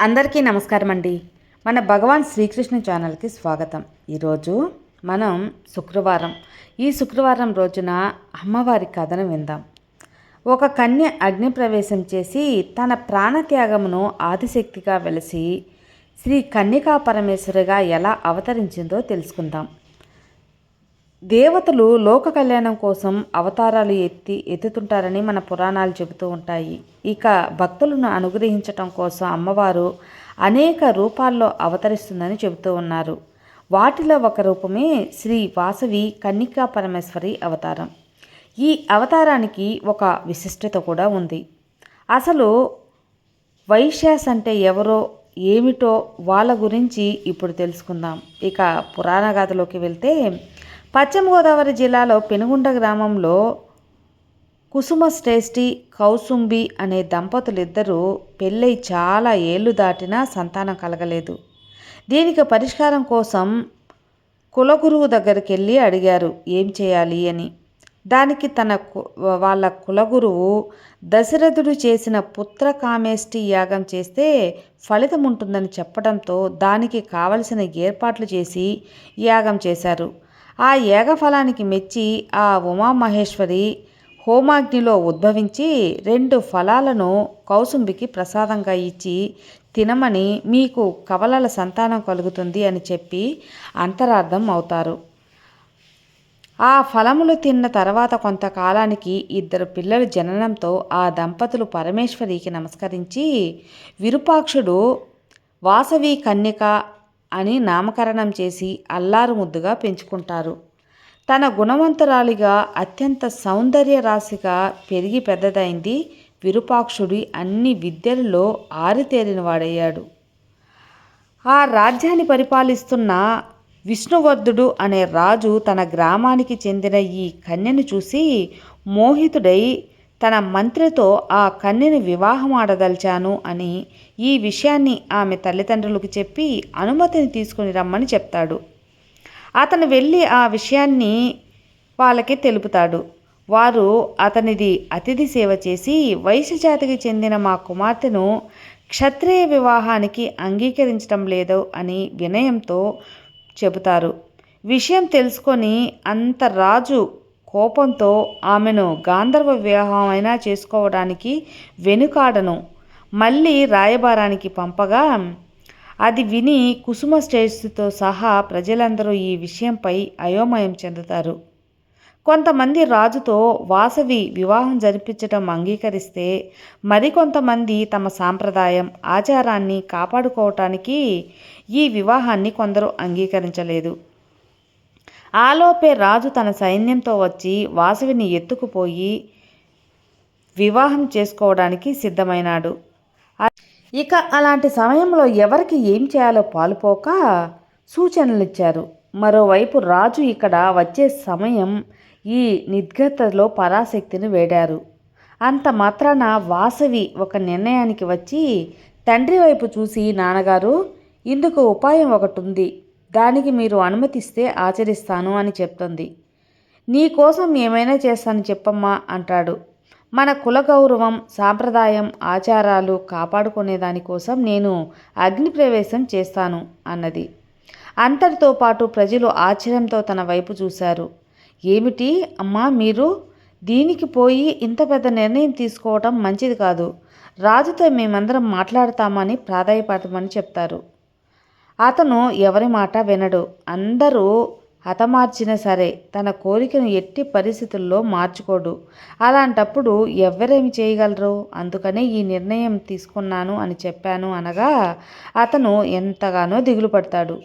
అందరికీ నమస్కారం అండి మన భగవాన్ శ్రీకృష్ణ ఛానల్కి స్వాగతం. ఈరోజు మనం శుక్రవారం. ఈ శుక్రవారం రోజున అమ్మవారి కథను విందాం. ఒక కన్య అగ్ని ప్రవేశం చేసి తన ప్రాణత్యాగమును ఆదిశక్తిగా వెలిసి శ్రీ కన్యకా పరమేశ్వరిగా ఎలా అవతరించిందో తెలుసుకుందాం. దేవతలు లోక కళ్యాణం కోసం అవతారాలు ఎత్తి ఎత్తుతుంటారని మన పురాణాలు చెబుతూ ఉంటాయి. ఇక భక్తులను అనుగ్రహించటం కోసం అమ్మవారు అనేక రూపాల్లో అవతరిస్తుందని చెబుతూ ఉన్నారు. వాటిలో ఒక రూపమే శ్రీ వాసవి కన్నికా పరమేశ్వరి అవతారం. ఈ అవతారానికి ఒక విశిష్టత కూడా ఉంది. అసలు వైశ్యాస్ అంటే ఎవరో ఏమిటో వాళ్ళ గురించి ఇప్పుడు తెలుసుకుందాం. ఇక పురాణ గాథలోకి వెళ్తే పశ్చిమ గోదావరి జిల్లాలో పెనుగుండ గ్రామంలో కుసుమ శ్రేష్ఠి కౌసుంబి అనే దంపతులిద్దరూ పెళ్ళై చాలా ఏళ్ళు దాటినా సంతానం కలగలేదు. దీనికి పరిష్కారం కోసం కులగురువు దగ్గరికి వెళ్ళి అడిగారు ఏం చేయాలి? అని. దానికి తన వాళ్ళ కులగురువు దశరథుడు చేసిన పుత్ర కామేష్టి యాగం చేస్తే ఫలితం ఉంటుందని చెప్పడంతో దానికి కావలసిన ఏర్పాట్లు చేసి యాగం చేశారు. ఆ ఏగఫలానికి మెచ్చి ఆ ఉమామహేశ్వరి హోమాగ్నిలో ఉద్భవించి రెండు ఫలాలను కౌసుంబికి ప్రసాదంగా ఇచ్చి తినమని మీకు కవలల సంతానం కలుగుతుంది అని చెప్పి అంతరార్థం అవుతారు. ఆ ఫలములు తిన్న తర్వాత కొంతకాలానికి ఇద్దరు పిల్లలు జననంతో ఆ దంపతులు పరమేశ్వరికి నమస్కరించి విరూపాక్షుడు వాసవి కన్యక అని నామకరణం చేసి అల్లారు ముద్దుగా పెంచుకుంటారు. తన గుణవంతురాలిగా అత్యంత సౌందర్య రాశిగా పెరిగి పెద్దదైంది విరూపాక్షుడి అన్ని విద్యలలో ఆరితేరిన వాడయ్యాడు ఆ రాజ్యాన్ని పరిపాలిస్తున్న విష్ణువర్ధుడు అనే రాజు తన గ్రామానికి చెందిన ఈ కన్యను చూసి మోహితుడై తన మంత్రితో ఆ కన్యని వివాహం ఆడదలిచాను అని ఈ విషయాన్ని ఆమె తల్లిదండ్రులకు చెప్పి అనుమతిని తీసుకుని రమ్మని చెప్తాడు. అతను వెళ్ళి ఆ విషయాన్ని వాళ్ళకి తెలుపుతాడు. వారు అతనిది అతిథి సేవ చేసి వైశ్య జాతికి చెందిన మా కుమార్తెను క్షత్రియ వివాహానికి అంగీకరించడం లేదు అని వినయంతో చెబుతారు. విషయం తెలుసుకొని అంత రాజు కోపంతో ఆమెను గాంధర్వ వివాహం అయినా చేసుకోవడానికి వెనుకాడను. మళ్ళీ రాయబారానికి పంపగా అది విని కుసుమ శ్రేష్ఠితో సహా ప్రజలందరూ ఈ విషయంపై అయోమయం చెందుతారు. కొంతమంది రాజుతో వాసవి వివాహం జరిపించటం అంగీకరిస్తే మరికొంతమంది తమ సాంప్రదాయం ఆచారాన్ని కాపాడుకోవటానికి ఈ వివాహాన్ని కొందరు అంగీకరించలేదు. ఆలోపే రాజు తన సైన్యంతో వచ్చి వాసవిని ఎత్తుకుపోయి వివాహం చేసుకోవడానికి సిద్ధమైనాడు. ఇక అలాంటి సమయంలో ఎవరికి ఏం చేయాలో పాలుపోక సూచనలు ఇచ్చారు మరోవైపు రాజు ఇక్కడ వచ్చే సమయం ఈ నిర్గతలో పరాశక్తిని వేడారు. అంత మాత్రాన వాసవి ఒక నిర్ణయానికి వచ్చి తండ్రి వైపు చూసి నాన్నగారు ఇందుకు ఉపాయం ఒకటి ఉంది దానికి మీరు అనుమతిస్తే ఆచరిస్తాను అని చెప్తుంది. నీ కోసం ఏమైనా చేస్తాను చెప్పమ్మా అంటాడు. మన కుల గౌరవం సాంప్రదాయం ఆచారాలు కాపాడుకునే దానికోసం నేను అగ్ని ప్రవేశం చేస్తాను అన్నది. అంతటితో పాటు ప్రజలు ఆశ్చర్యంతో తన వైపు చూశారు. ఏమిటి అమ్మా మీరు దీనికి పోయి ఇంత పెద్ద నిర్ణయం తీసుకోవటం మంచిది కాదు. రాజుతో మేమందరం మాట్లాడతామని ప్రాధాయపడమని చెప్తారు. అతను ఎవరి మాట వినడు. అందరూ హతమార్చినా సరే తన కోరికను ఎట్టి పరిస్థితుల్లో మార్చుకోడు. అలాంటప్పుడు ఎవరేమి చేయగలరు? అందుకనే ఈ నిర్ణయం తీసుకున్నాను అని చెప్పాను అనగా అతను ఎంతగానో దిగులు పడతాడు.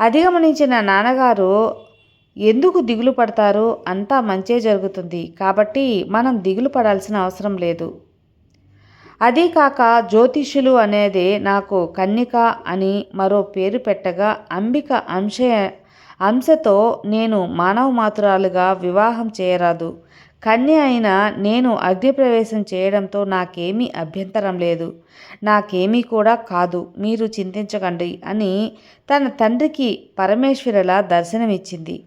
అధిగమనించిన నాన్నగారు ఎందుకు దిగులు పడతారు? అంతా మంచే జరుగుతుంది. కాబట్టి మనం దిగులు పడాల్సిన అవసరం లేదు. అదీ కాక జ్యోతిష్యులు అనేది నాకు కన్నిక అని మరో పేరు పెట్టగా అంబిక అంశ అంశతో నేను మానవ మాతురాలుగా వివాహం చేయరాదు. కన్య అయిన నేను అగ్నిప్రవేశం చేయడంతో నాకేమీ అభ్యంతరం లేదు. నాకేమీ కూడా కాదు. మీరు చింతించకండి అని తన తండ్రికి పరమేశ్వరుల దర్శనమిచ్చింది.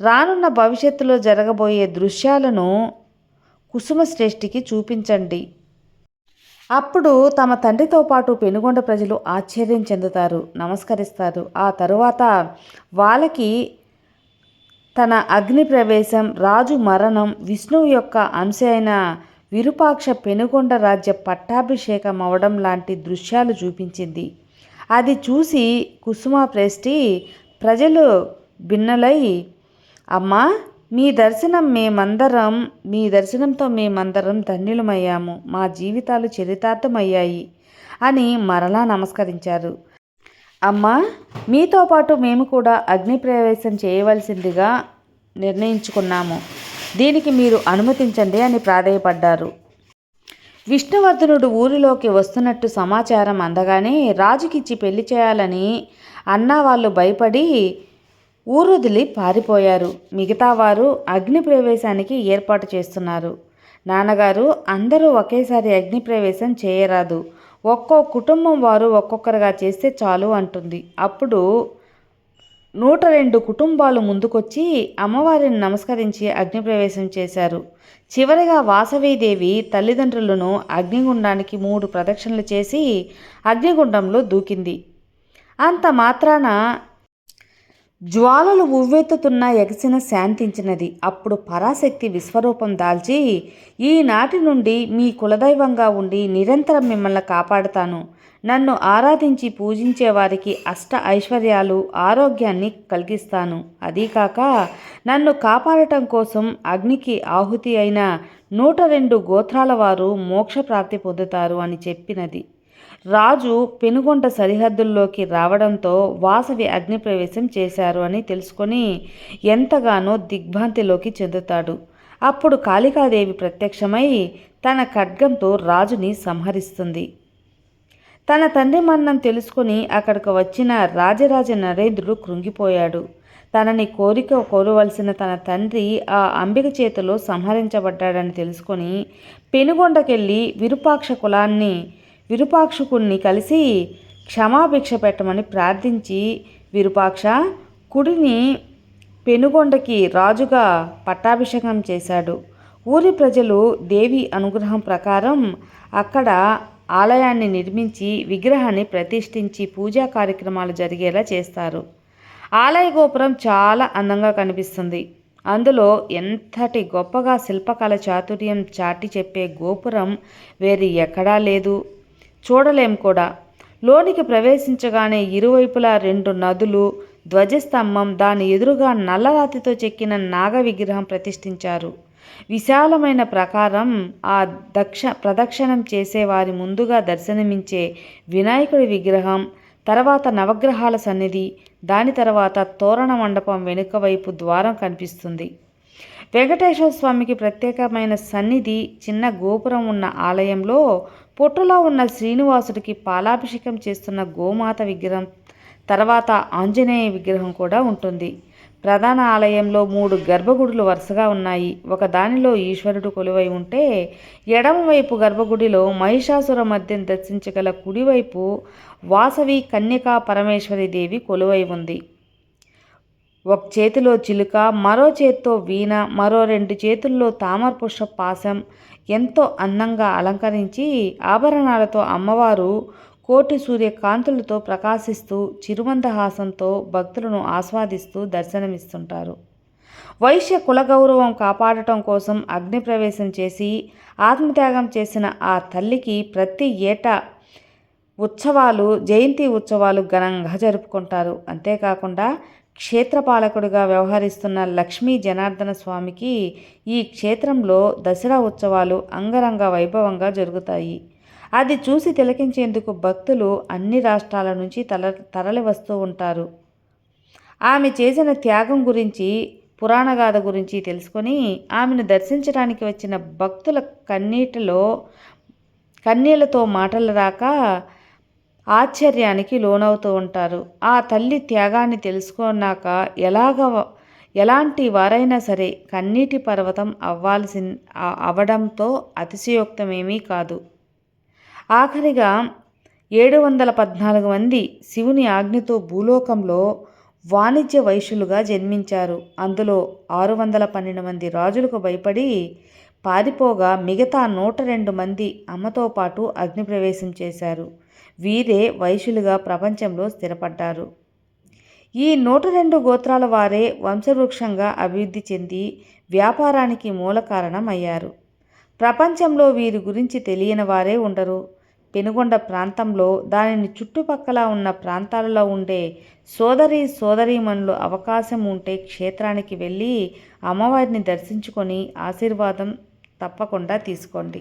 రానున్న భవిష్యత్తులో జరగబోయే దృశ్యాలను కుసుమ శ్రేష్ఠికి చూపించండి. అప్పుడు తమ తండ్రితో పాటు పెనుగొండ ప్రజలు ఆశ్చర్యం చెందుతారు నమస్కరిస్తారు. ఆ తరువాత వాళ్ళకి తన అగ్ని ప్రవేశం రాజు మరణం విష్ణువు యొక్క అంశ అయిన విరూపాక్ష పెనుగొండ రాజ్య పట్టాభిషేకం అవడం లాంటి దృశ్యాలు చూపించింది. అది చూసి కుసుమ ప్రెస్టి ప్రజలు భిన్నలై అమ్మా మీ దర్శనం మేమందరం మీ దర్శనంతో మేమందరం ధన్యులమయ్యాము. మా జీవితాలు చరితార్థమయ్యాయి అని మరలా నమస్కరించారు. అమ్మా మీతో పాటు మేము కూడా అగ్నిప్రవేశం చేయవలసిందిగా నిర్ణయించుకున్నాము. దీనికి మీరు అనుమతించండి అని ప్రాధేయపడ్డారు. విష్ణువర్ధనుడు ఊరిలోకి వస్తున్నట్టు సమాచారం అందగానే రాజుకిచ్చి పెళ్ళి చేయాలని అన్న వాళ్ళు భయపడి ఊరొదిలి పారిపోయారు. మిగతా వారు అగ్ని ప్రవేశానికి ఏర్పాటు చేస్తున్నారు. నాన్నగారు అందరూ ఒకేసారి అగ్ని ప్రవేశం చేయరాదు. ఒక్కో కుటుంబం వారు ఒక్కొక్కరుగా చేస్తే చాలు అంటుంది. అప్పుడు నూట రెండు కుటుంబాలు ముందుకొచ్చి అమ్మవారిని నమస్కరించి అగ్నిప్రవేశం చేశారు. చివరిగా వాసవీదేవి తల్లిదండ్రులను అగ్నిగుండానికి మూడు ప్రదక్షిణలు చేసి అగ్నిగుండంలో దూకింది. అంత మాత్రాన జ్వాలలు ఉవ్వెత్తుతున్న ఎగసిన శాంతించినది. అప్పుడు పరాశక్తి విశ్వరూపం దాల్చి ఈనాటి నుండి మీ కులదైవంగా ఉండి నిరంతరం మిమ్మల్ని కాపాడుతాను. నన్ను ఆరాధించి పూజించే వారికి అష్ట ఐశ్వర్యాలు ఆరోగ్యాన్ని కలిగిస్తాను. అదీకాక నన్ను కాపాడటం కోసం అగ్నికి ఆహుతి అయిన నూట రెండు గోత్రాల వారు మోక్ష ప్రాప్తి పొందుతారు అని చెప్పినది. రాజు పెనుగొండ సరిహద్దుల్లోకి రావడంతో వాసవి అగ్నిప్రవేశం చేశారు అని తెలుసుకొని ఎంతగానో దిగ్భ్రాంతిలోకి చెందుతాడు. అప్పుడు కాళికాదేవి ప్రత్యక్షమై తన ఖడ్గంతో రాజుని సంహరిస్తుంది. తన తండ్రి మరణం తెలుసుకుని అక్కడికి వచ్చిన రాజరాజ నరేంద్రుడు కృంగిపోయాడు. తనని కోరిక కోరవలసిన తన తండ్రి ఆ అంబిక చేతిలో సంహరించబడ్డాడని తెలుసుకొని పెనుగొండకెళ్ళి విరూపాక్ష కులాన్ని విరూపాక్షకుణ్ణి కలిసి క్షమాభిక్ష పెట్టమని ప్రార్థించి విరూపాక్ష కుడిని పెనుగొండకి రాజుగా పట్టాభిషేకం చేశాడు. ఊరి ప్రజలు దేవి అనుగ్రహం ప్రకారం అక్కడ ఆలయాన్ని నిర్మించి విగ్రహాన్ని ప్రతిష్ఠించి పూజా కార్యక్రమాలు జరిగేలా చేస్తారు. ఆలయ గోపురం చాలా అందంగా కనిపిస్తుంది. అందులో ఎంతటి గొప్పగా శిల్పకళ చాతుర్యం చాటి చెప్పే గోపురం వేరు ఎక్కడా లేదు. చూడలేం కూడా. లోనికి ప్రవేశించగానే ఇరువైపులా రెండు నదులు ధ్వజస్తంభం దాని ఎదురుగా నల్లరాతితో చెక్కిన నాగ విగ్రహం ప్రతిష్ఠించారు. విశాలమైన ప్రకారం ఆ దక్ష ప్రదక్షిణం చేసేవారి ముందుగా దర్శనమించే వినాయకుడి విగ్రహం తర్వాత నవగ్రహాల సన్నిధి దాని తర్వాత తోరణ మండపం వెనుక వైపు ద్వారం కనిపిస్తుంది. వెంకటేశ్వర స్వామికి ప్రత్యేకమైన సన్నిధి చిన్న గోపురం ఉన్న ఆలయంలో పుట్టలో ఉన్న శ్రీనివాసుడికి పాలాభిషేకం చేస్తున్న గోమాత విగ్రహం తర్వాత ఆంజనేయ విగ్రహం కూడా ఉంటుంది. ప్రధాన ఆలయంలో మూడు గర్భగుడులు వరుసగా ఉన్నాయి. ఒక దానిలో ఈశ్వరుడు కొలువై ఉంటే ఎడమవైపు గర్భగుడిలో మహిషాసుర మధ్యం దర్శించగల కుడివైపు వాసవి కన్యకా పరమేశ్వరి దేవి కొలువై ఉంది. ఒక చేతిలో చిలుక మరో చేత్తో వీణ మరో రెండు చేతుల్లో తామర పుష్ప పాశం ఎంతో అందంగా అలంకరించి ఆభరణాలతో అమ్మవారు కోటి సూర్యకాంతులతో ప్రకాశిస్తూ చిరుమందహాసంతో భక్తులను ఆస్వాదిస్తూ దర్శనమిస్తుంటారు. వైశ్య కులగౌరవం కాపాడటం కోసం అగ్నిప్రవేశం చేసి ఆత్మత్యాగం చేసిన ఆ తల్లికి ప్రతి ఏటా ఉత్సవాలు జయంతి ఉత్సవాలు ఘనంగా జరుపుకుంటారు. అంతేకాకుండా క్షేత్రపాలకుడిగా వ్యవహరిస్తున్న లక్ష్మీ జనార్దన స్వామికి ఈ క్షేత్రంలో దసరా ఉత్సవాలు అంగరంగ వైభవంగా జరుగుతాయి. అది చూసి తిలకించేందుకు భక్తులు అన్ని రాష్ట్రాల నుంచి తల తరలి వస్తూ ఉంటారు. ఆమె చేసిన త్యాగం గురించి పురాణగాథ గురించి తెలుసుకొని ఆమెను దర్శించడానికి వచ్చిన భక్తుల కన్నీటిలో కన్నీళ్ళతో మాటలు రాక ఆశ్చర్యానికి లోనవుతూ ఉంటారు. ఆ తల్లి త్యాగాన్ని తెలుసుకున్నాక ఎలాగ ఎలాంటి వారైనా సరే కన్నీటి పర్వతం అవ్వాల్సి అవడంతో అతిశయోక్తమేమీ కాదు. ఆఖరిగా ఏడు వందల పద్నాలుగు మంది శివుని ఆజ్ఞతో భూలోకంలో వాణిజ్య వైశ్యులుగా జన్మించారు. అందులో ఆరు వందల పన్నెండు మంది రాజులకు భయపడి పారిపోగా మిగతా నూట రెండు మంది అమ్మతో పాటు అగ్నిప్రవేశం చేశారు. వీరే వైశ్యులుగా ప్రపంచంలో స్థిరపడ్డారు. ఈ నూట రెండు గోత్రాల వారే వంశవృక్షంగా అభివృద్ధి చెంది వ్యాపారానికి మూల కారణం అయ్యారు ప్రపంచంలో వీరి గురించి తెలియని వారే ఉండరు. పెనుగొండ ప్రాంతంలో దానిని చుట్టుపక్కల ఉన్న ప్రాంతాలలో ఉండే సోదరి సోదరీమణులు అవకాశం ఉంటే క్షేత్రానికి వెళ్ళి అమ్మవారిని దర్శించుకొని ఆశీర్వాదం తప్పకుండా తీసుకోండి.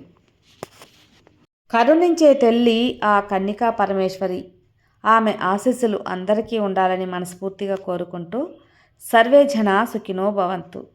కరుణించే తల్లి ఆ కన్నికా పరమేశ్వరి. ఆమె ఆశీస్సులు అందరికీ ఉండాలని మనస్ఫూర్తిగా కోరుకుంటూ సర్వే జన సుఖినో భవంతు.